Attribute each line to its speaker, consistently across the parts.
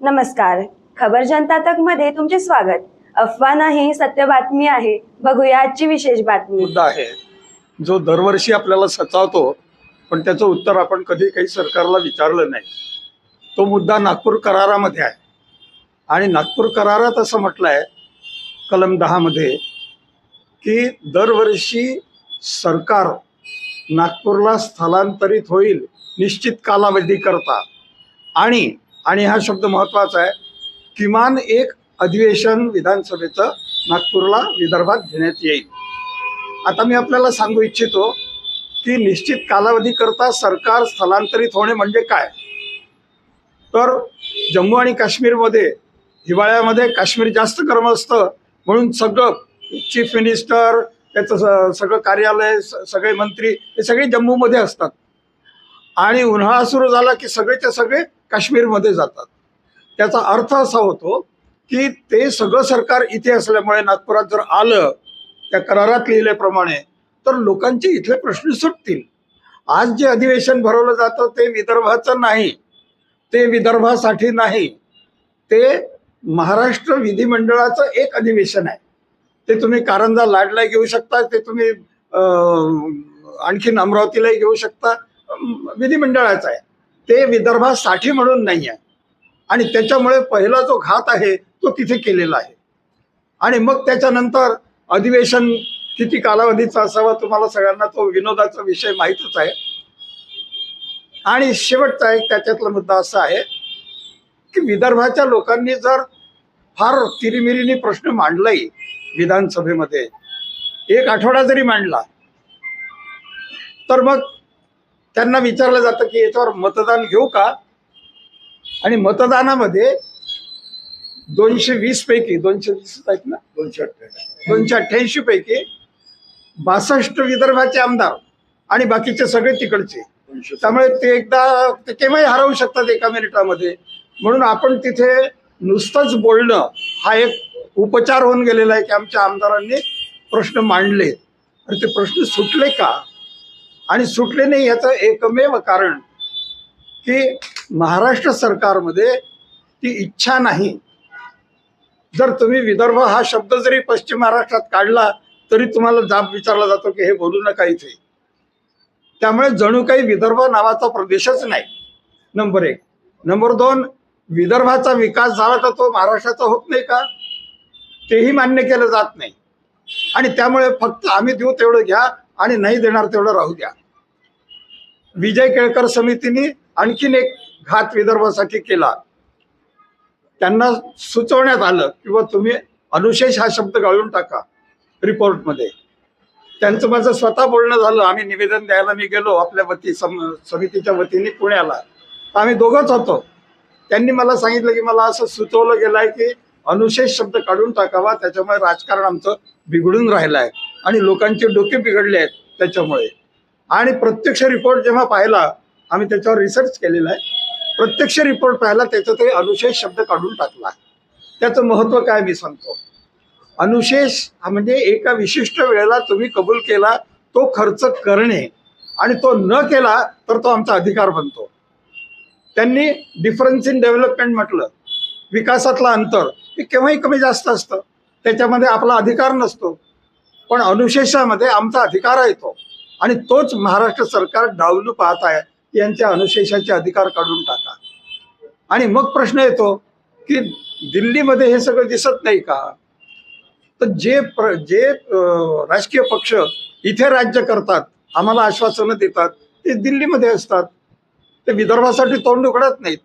Speaker 1: नमस्कार. खबर जनता तकमध्ये तुमचे स्वागत. अफवा नाही सत्य बातमी आहे. बघूया आजची विशेष बातमी.
Speaker 2: मुद्दा आहे. जो दरवर्षी आपल्याला सचावतो पण त्याचं उत्तर आपण कधी काही सरकारला विचारलं नाही. तो मुद्दा नागपूर करारामध्ये आहे. आणि नागपूर करारात असं म्हटलं आहे कलम दहामध्ये की दरवर्षी सरकार नागपूरला स्थलांतरित होईल निश्चित कालावधी करता. आणि आणि हा शब्द महत्त्वाचा आहे. किमान एक अधिवेशन विधानसभेचं नागपूरला विदर्भात घेण्यात येईल. आता मी आपल्याला सांगू इच्छितो की निश्चित कालावधीकरता सरकार स्थलांतरित होणे म्हणजे काय? तर जम्मू आणि काश्मीरमध्ये हिवाळ्यामध्ये काश्मीर जास्त गरम असतं म्हणून सगळं चीफ मिनिस्टर त्याचं स- सगळं कार्यालय स- सगळे मंत्री हे सगळे जम्मूमध्ये असतात. आणि उन्हाळा सुरू झाला की सगळेच्या सगळे काश्मीरमध्ये जातात. त्याचा अर्थ असा होतो की ते सगळं सरकार इथे असल्यामुळे नागपुरात जर आलं त्या करारात लिहिल्याप्रमाणे तर लोकांचे इथले प्रश्न सुटतील. आज जे अधिवेशन भरवलं जातं ते विदर्भाचं नाही. ते विदर्भासाठी नाही. ते महाराष्ट्र विधिमंडळाचं एक अधिवेशन आहे. ते तुम्ही कारंजा लाडला घेऊ शकता ते तुम्ही आणखीन अमरावतीलाही घेऊ शकता. विधिमंडळाचं आहे. ते विदर्भासाठी म्हणून नाही आहे आणि त्याच्यामुळे पहिला जो घात आहे तो तिथे केलेला आहे. आणि मग त्याच्यानंतर अधिवेशन किती कालावधीचा असावा तुम्हाला सगळ्यांना तो विनोदाचा विषय माहीतच आहे. आणि शेवटचा एक त्याच्यातला मुद्दा असा आहे की विदर्भाच्या लोकांनी जर फार तिरीमिरीने प्रश्न मांडलाही विधानसभेमध्ये एक आठवडा जरी मांडला तर मग त्यांना विचारलं जातं की याच्यावर मतदान घेऊ का? आणि मतदानामध्ये दोनशे वीस पैकी दोनशे वीस आहेत ना?
Speaker 3: दोनशे अठ्ठ्याऐंशी
Speaker 2: दोनशे अठ्ठ्याऐंशी पैकी बासष्ट विदर्भाचे आमदार आणि बाकीचे सगळे तिकडचे.
Speaker 3: दोनशे
Speaker 2: त्यामुळे ते एकदा ते केव्हाही हरवू शकतात एका मिनिटामध्ये. म्हणून आपण तिथे नुसतंच बोलणं हा एक उपचार होऊन गेलेला आहे की आमच्या आमदारांनी प्रश्न मांडले. आणि ते प्रश्न सुटले का? आणि सुटले नाही याचं एकमेव कारण की महाराष्ट्र सरकारमध्ये ती इच्छा नाही. जर तुम्ही विदर्भ हा शब्द जरी पश्चिम महाराष्ट्रात काढला तरी तुम्हाला जाब विचारला जातो की हे बोलू नका इथे. त्यामुळे जणू काही विदर्भ नावाचा प्रदेशच नाही नंबर एक. नंबर दोन विदर्भाचा विकास झाला तर तो महाराष्ट्राचा होत नाही का? तेही मान्य केलं जात नाही. आणि त्यामुळे फक्त आम्ही देऊ तेवढं घ्या आणि नाही देणार तेवढं राहू द्या. विजय केळकर समितीने आणखीन एक घात विदर्भासाठी केला. त्यांना सुचवण्यात आलं किंवा तुम्ही अनुशेष हा शब्द गाळून टाका रिपोर्टमध्ये. त्यांचं माझं स्वतः बोलणं झालं. आम्ही निवेदन द्यायला मी गेलो आपल्या वती सम समितीच्या वतीने पुण्याला. आम्ही दोघंच होतो. त्यांनी मला सांगितलं की मला असं सुचवलं गेलं आहे की अनुशेष शब्द काढून टाकावा. त्याच्यामुळे राजकारण आमचं बिघडून राहिलं आहे आणि लोकांचे डोके बिघडले आहेत त्याच्यामुळे. आणि प्रत्यक्ष रिपोर्ट जेव्हा पाहिला आम्ही त्याच्यावर रिसर्च केलेला आहे. प्रत्यक्ष रिपोर्ट पाहिला त्याचा ते अनुशेष शब्द काढून टाकला त्याचं महत्त्व काय मी सांगतो. अनुशेष म्हणजे एका विशिष्ट वेळेला तुम्ही कबूल केला तो खर्च करणे. आणि तो न केला तर तो आमचा अधिकार बनतो. त्यांनी डिफरन्स इन डेव्हलपमेंट म्हटलं. विकासातलं अंतर हे केव्हाही कमी जास्त असतं. त्याच्यामध्ये आपला अधिकार नसतो. पण अनुशेषामध्ये आमचा अधिकार आहे तो. आणि तोच महाराष्ट्र सरकार डावलू पाहत आहे यांच्या अनुशेषाचे अधिकार काढून टाका. आणि मग प्रश्न येतो की दिल्लीमध्ये हे सगळं दिसत नाही का? तर जे प्र जे राजकीय पक्ष इथे राज्य करतात आम्हाला आश्वासनं देतात ते दिल्लीमध्ये असतात. ते विदर्भासाठी तोंड उघडत नाहीत.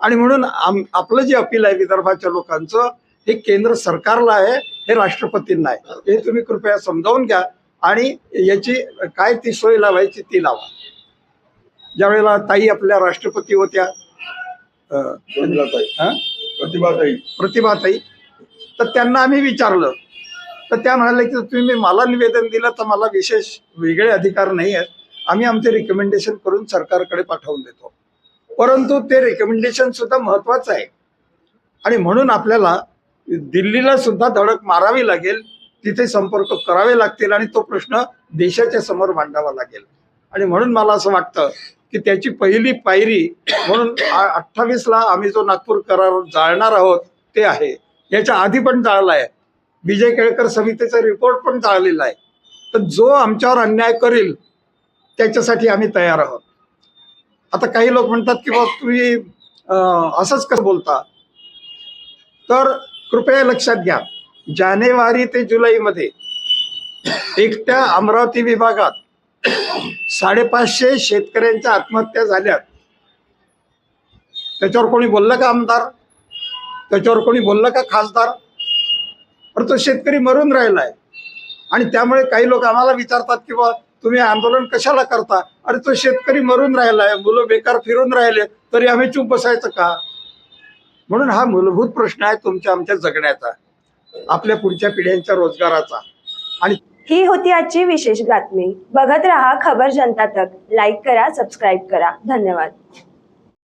Speaker 2: आणि म्हणून आम आपलं जे अपील आहे विदर्भाच्या लोकांचं हे केंद्र सरकारला आहे हे राष्ट्रपतींना आहे. हे तुम्ही कृपया समजावून घ्या आणि याची काय ती सोय लावायची ती लावा. ज्यावेळेला ताई आपल्या राष्ट्रपती होत्या?
Speaker 3: प्रतिभाताई. प्रतिभाताई.
Speaker 2: तर त्यांना आम्ही विचारलं. तर त्या म्हणाल्या की तुम्ही मला निवेदन दिलं तर मला विशेष वेगळे अधिकार नाही आहेत. आम्ही आमचे रिकमेंडेशन करून सरकारकडे पाठवून देतो. परंतु ते रिकमेंडेशन सुद्धा महत्वाचं आहे. आणि म्हणून आपल्याला दिल्लीला सुद्धा धडक मारावी लागेल तिथे संपर्क करावे लागतील आणि तो प्रश्न देशाच्या समोर मांडावा लागेल. आणि म्हणून मला असं वाटतं की त्याची पहिली पायरी म्हणून अठ्ठावीसला आम्ही जो नागपूर करार जाळणार आहोत ते आहे. याच्या आधी पण जाळला आहे. विजय केळकर समितीचा रिपोर्ट पण जाळलेला आहे. तर जो आमच्यावर अन्याय करेल त्याच्यासाठी आम्ही तयार आहोत. आता काही लोक म्हणतात की बाबा तुम्ही असंच कसं बोलता? तर कृपया लक्षात घ्या. जानेवारी ते जुलैमध्ये एकट्या अमरावती विभागात साडेपाचशे शेतकऱ्यांच्या आत्महत्या झाल्यात. त्याच्यावर कोणी बोललं का आमदार? त्याच्यावर कोणी बोललं का खासदार? पण तो शेतकरी मरून राहिलाय. आणि त्यामुळे काही लोक आम्हाला विचारतात की बा तुम्ही आंदोलन कशाला करता? अरे तो शेतकरी मरून राहिलाय मुलं बेकार फिरून राहिले तरी आम्ही चूप बसायचं का? म्हणून हा मूलभूत प्रश्न आहे तुमच्या आमच्या जगण्याचा आपल्या पुढच्या पिढ्यांच्या रोजगाराचा. आणि
Speaker 1: ही होती आजची विशेष बातमी. बघत रहा खबर जनता तक. लाईक करा सबस्क्राईब करा. धन्यवाद.